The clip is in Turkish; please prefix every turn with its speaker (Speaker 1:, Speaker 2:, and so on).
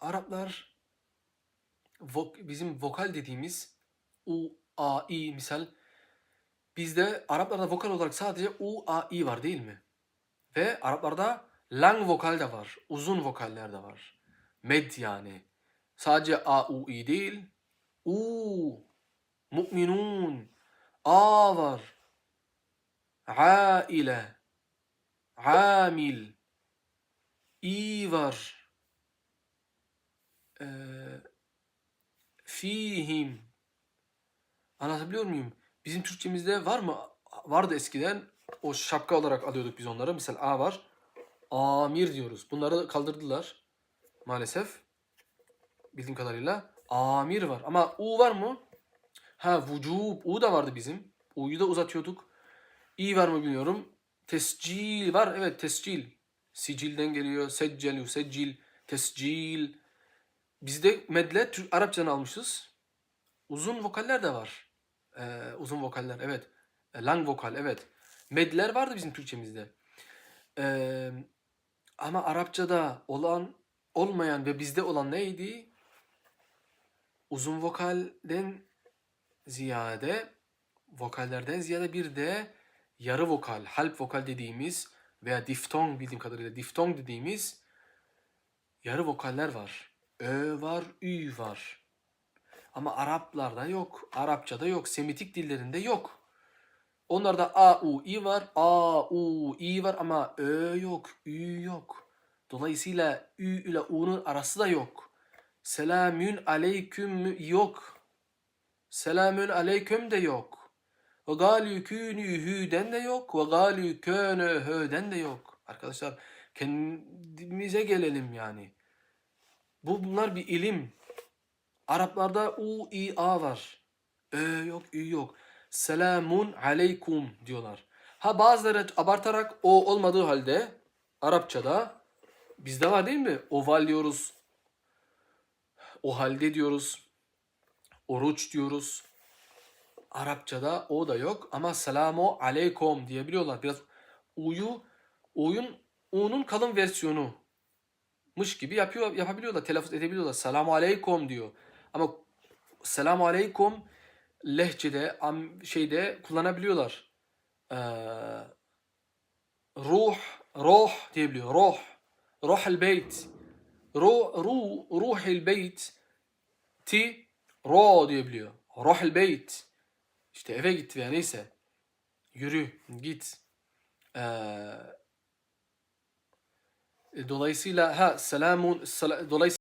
Speaker 1: Araplar vok- bizim vokal dediğimiz u, a, i misal bizde Araplarda vokal olarak sadece u, a, i var değil mi? Ve Araplarda lang vokal de var. Uzun vokaller de var. Med yani. Sadece a, u, i değil. U, mu'minun, a var. Aile, amil, i var. Ee, fihim. Anlatabiliyor muyum? Bizim Türkçemizde var mı? Vardı eskiden. O şapka olarak alıyorduk biz onları. Misal A var. Amir diyoruz. Bunları kaldırdılar. Maalesef. Bildiğim kadarıyla. Amir var. Ama U var mı? Ha vücub. U da vardı bizim. U'yu da uzatıyorduk. İ var mı bilmiyorum. Tescil var. Evet tescil. Sicilden geliyor. Seccelu, seccil, tescil. Bizde medle Türk Arapçadan almışız. Uzun vokaller de var. Ee, uzun vokaller evet. E, Lang vokal evet. Medler vardı bizim Türkçemizde. Ee, ama Arapçada olan olmayan ve bizde olan neydi? Uzun vokalden ziyade vokallerden ziyade bir de yarı vokal, halp vokal dediğimiz veya diftong bildiğim kadarıyla diftong dediğimiz yarı vokaller var. Ö var, ü var. Ama Araplarda yok. Arapçada yok. Semitik dillerinde yok. Onlarda a, u, i var. A, u, i var ama ö yok, ü yok. Dolayısıyla ü ile u'nun arası da yok. Selamün aleyküm yok. Selamün aleyküm de yok. Ve galü künühüden de yok. Ve galü könöhöden de yok. Arkadaşlar kendimize gelelim yani. Bu bunlar bir ilim. Araplarda u, i, a var. Ö yok, ü yok. Selamun aleykum diyorlar. Ha bazıları abartarak o olmadığı halde Arapçada bizde var değil mi? Oval diyoruz. O halde diyoruz. Oruç diyoruz. Arapçada o da yok ama selamu aleykum diyebiliyorlar. Biraz u'yu u'yun u'nun kalın versiyonu mış gibi yapıyor yapabiliyorlar. Telaffuz edebiliyorlar. Selamu aleykum diyor. Ama selamu aleykum lehçede şeyde kullanabiliyorlar. Ee, ruh ruh diyebiliyor. Ruh ruh el beyt ruh ruh ruh el beyt ti ro diyebiliyor. Ruh el beyt işte eve git veya neyse yürü git. Ee, دوليسي لا ها سلام دوليسي